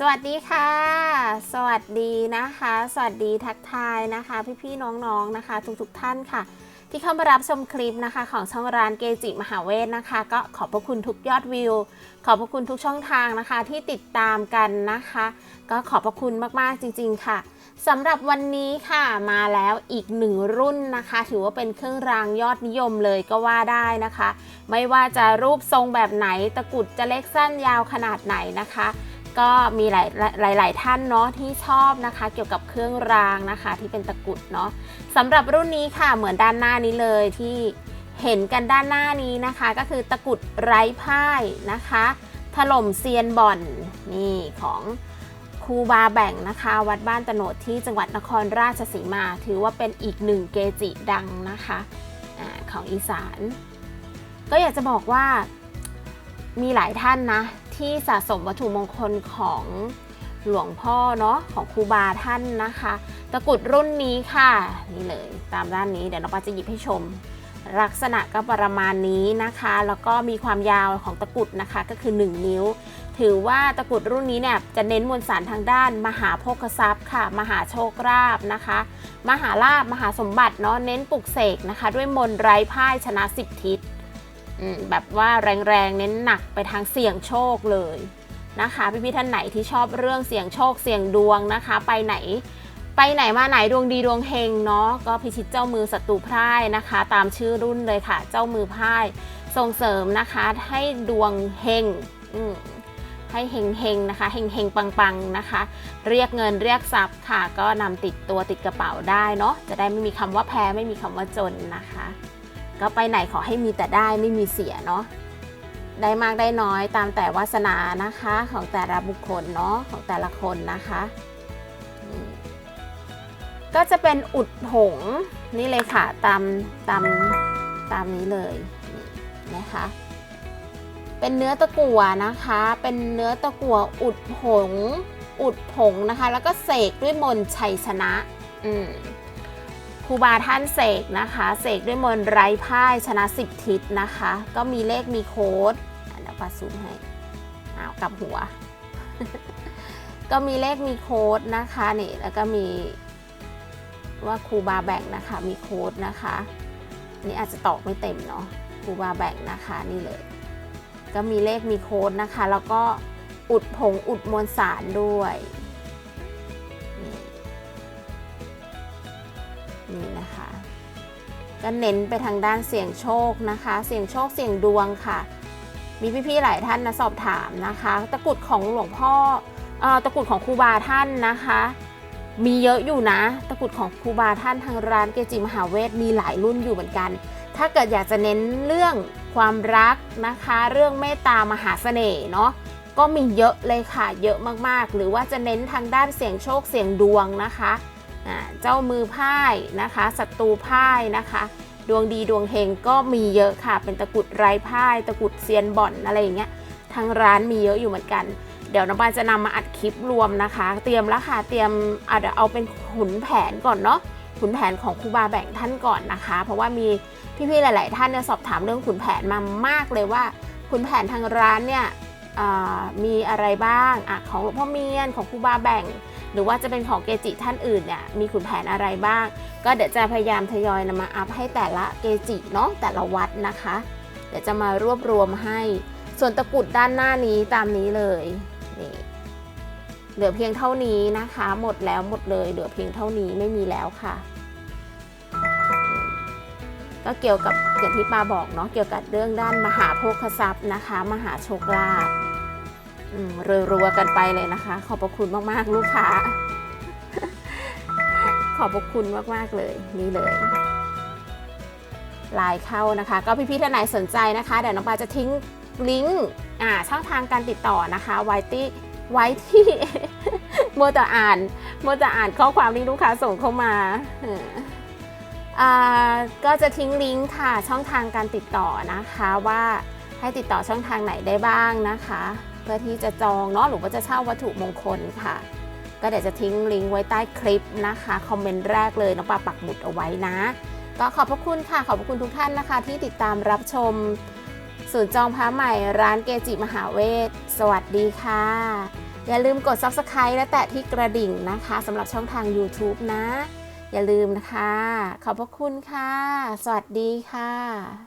สวัสดีค่ะ สวัสดีนะคะ สวัสดีทักทายนะคะ พี่ๆน้องๆนะคะ ทุกๆท่านค่ะ ที่เข้ามารับชมคลิปนะคะ ของช่องร้านเกจิมหาเวทนะคะ ก็ขอบพระคุณทุกยอดวิว ขอบพระคุณทุกช่องทางนะคะ ที่ติดตามกันนะคะ ก็ขอบพระคุณมากๆจริง ๆ ค่ะสำหรับวันนี้ค่ะมาแล้วอีกหนึ่งรุ่นนะคะ ถือว่าเป็นเครื่องรางยอดนิยมเลยก็ว่าได้นะคะ ไม่ว่าจะรูปทรงแบบไหนตะกุดจะเล็กสั้นยาวขนาดไหนนะคะ ก็มีหลายหลายท่านเนาะที่ชอบนะคะ เกี่ยวกับเครื่องรางนะคะ ที่เป็นตะกรุดเนาะสำหรับรุ่นนี้ค่ะเหมือนด้านหน้านี้เลยที่เห็นกันด้านหน้านี้นะคะ ก็คือตะกรุดไร้พ่ายนะคะ ถล่มเซียนบ่อนนี่ของครูบาแบ่งนะคะ วัดบ้านตะโนดที่จังหวัดนครราชสีมา ถือว่าเป็นอีกหนึ่งเกจิดังนะคะอาของอีสาน ก็อยากจะบอกว่ามีหลายท่านนะ ที่สะสมวัตถุมงคลของหลวงพ่อเนาะของครูบาท่านนะคะ ตะกรุดรุ่นนี้ค่ะ นี่เลยตามด้านนี้เดี๋ยวน้องปาจะหยิบให้ชม ลักษณะก็ประมาณนี้นะคะ แล้วก็มีความยาวของตะกรุดนะคะก็คือ 1 นิ้ว ถือว่าตะกรุดรุ่นนี้เนี่ยจะเน้นมวลสารทางด้าน มหาโภคทรัพย์ค่ะ มหาโชคลาภนะคะ มหาลาภมหาสมบัติเนาะเน้นปลุกเสกนะคะ ด้วยมนไร้พ่ายชนะสิบทิศ แบบว่าแรงๆ เน้นหนักไปทางเสี่ยงโชคเลยนะคะ พี่ๆท่านไหนที่ชอบเรื่องเสี่ยงโชคเสี่ยงดวงนะคะ ไปไหน ไปไหนมาไหนดวงดีดวงเฮงเนาะก็พิชิตเจ้ามือศัตรูพ่ายนะคะ ตามชื่อรุ่นเลยค่ะ เจ้ามือพ่ายส่งเสริมนะคะให้ดวงเฮงให้เฮงเฮงๆนะคะเฮงเฮงปังปังๆนะคะ เรียกเงินเรียกทรัพย์ค่ะ ก็นำติดตัวติดกระเป๋าได้เนาะจะได้ไม่มีคำว่าแพ้ไม่มีคำว่าจนนะคะ ก็ไปไหนขอให้มีแต่ได้ไม่มีเสียเนาะได้มากได้น้อยตามแต่วาสนานะคะของแต่ละบุคคลเนาะของแต่ละคนนะคะ ก็จะเป็นอุดหงนี่เลยค่ะตามตามตามนี้เลยนะคะเป็นเนื้อตะกั่วนะคะ เป็นเนื้อตะกั่วอุดผงอุดผงนะคะ แล้วก็เสกด้วยมนชัยชนะ อืม ครูบาท่านเสกนะคะ เสกด้วยมนต์ไร้พ่ายชนะสิบทิศนะคะ ก็มีเลขมีโค้ดอะเดี๋ยวปาซูมให้อ้าวกลับหัว ก็มีเลขมีโค้ดนะคะนี่แล้วก็มีว่าครูบาแบ่งนะคะมีโค้ดนะคะนี่อาจจะตอกไม่เต็มเนาะครูบาแบ่งนะคะนี่เลย ก็มีเลขมีโค้ดนะคะ แล้วก็อุดผงอุดมวลสารด้วย นี่นะคะก็เน้นไปทางด้านเสี่ยงโชคนะคะ เสี่ยงโชคเสี่ยงดวงค่ะ มีพี่ๆหลายท่านนะสอบถามนะคะ ตะกรุดของหลวงพ่อออตะกรุดของครูบาท่านนะคะ มีเยอะอยู่นะ ตะกรุดของครูบาท่านทางร้านเกจิมหาเวทมีหลายรุ่นอยู่เหมือนกัน ถ้าเกิดอยากจะเน้นเรื่องความรักนะคะ เรื่องเมตตามหาเสน่ห์เนาะก็มีเยอะเลยค่ะ เยอะมากๆ หรือว่าจะเน้นทางด้านเสียงโชคเสียงดวงนะคะ เจ้ามือพ่ายนะคะศัตรูพ่ายนะคะ ดวงดีดวงเฮงก็มีเยอะค่ะ เป็นตะกุดไร้พ่าย ตะกุดเซียนบ่อนอะไรอย่างเงี้ยทางร้านมีเยอะอยู่เหมือนกัน เดี๋ยวน้องปานจะนำมาอัดคลิปรวมนะคะ เตรียมแล้วค่ะเตรียมอะเดี๋ยวเอาเป็นขุนแผนก่อนเนาะขุนแผนของครูบาแบ่งท่านก่อนนะคะ เพราะว่ามีพี่ๆหลาย ๆ ท่านเนี่ยสอบถามเรื่องขุนแผนมามากเลยว่าขุนแผนทางร้านเนี่ยมีอะไรบ้างอของหลวงพ่อเมียนของครูบาแบ่ง หรือว่าจะเป็นของเกจิท่านอื่นเนี่ยมีขุนแผนอะไรบ้าง ก็เดี๋ยวจะพยายามทยอยนำมาอัพให้แต่ละเกจิเนาะแต่ละวัดนะคะ เดี๋ยวจะมารวบรวมให้ ส่วนตะกุดด้านหน้านี้ตามนี้เลยนี่เหลือเพียงเท่านี้นะคะ หมดแล้วหมดเลยเหลือเพียงเท่านี้ไม่มีแล้วค่ะ ก็เกี่ยวกับอย่างที่ปาบอกเนาะเกี่ยวกับเรื่องด้านมหาโภคทรัพย์นะคะ มหาโชคลาภ รัวๆกันไปเลยนะคะ ขอบพระคุณมากๆลูกค้า ขอบพระคุณมากๆเลยนี่เลยไลน์เข้านะคะ ก็พี่ๆท่านไหนสนใจนะคะเดี๋ยวน้องปาจะทิ้งลิงก์อ่าช่องทางการติดต่อนะคะไว้ที่ไว้ที่มัวแต่อ่านมัวแต่อ่านข้อความที่ลูกค้าส่งเข้ามาอ่าก็จะทิ้งลิงก์ค่ะช่องทางการติดต่อนะคะว่าให้ติดต่อช่องทางไหนได้บ้างนะคะ เพื่อที่จะจองเนาะหรือว่าจะเช่าวัตถุมงคลค่ะ ก็เดี๋ยวจะทิ้งลิงก์ไว้ใต้คลิปนะคะคอมเมนต์แรกเลยน้องปาปักหมุดเอาไว้นะ ก็ขอบพระคุณค่ะ ขอบพระคุณทุกท่านนะคะ ที่ติดตามรับชมศูนย์จองพระใหม่ร้านเกจิมหาเวทสวัสดีค่ะ อย่าลืมกด subscribe และแตะที่กระดิ่งนะคะสำหรับช่องทาง YouTube นะ อย่าลืมนะคะ ขอบพระคุณค่ะ สวัสดีค่ะ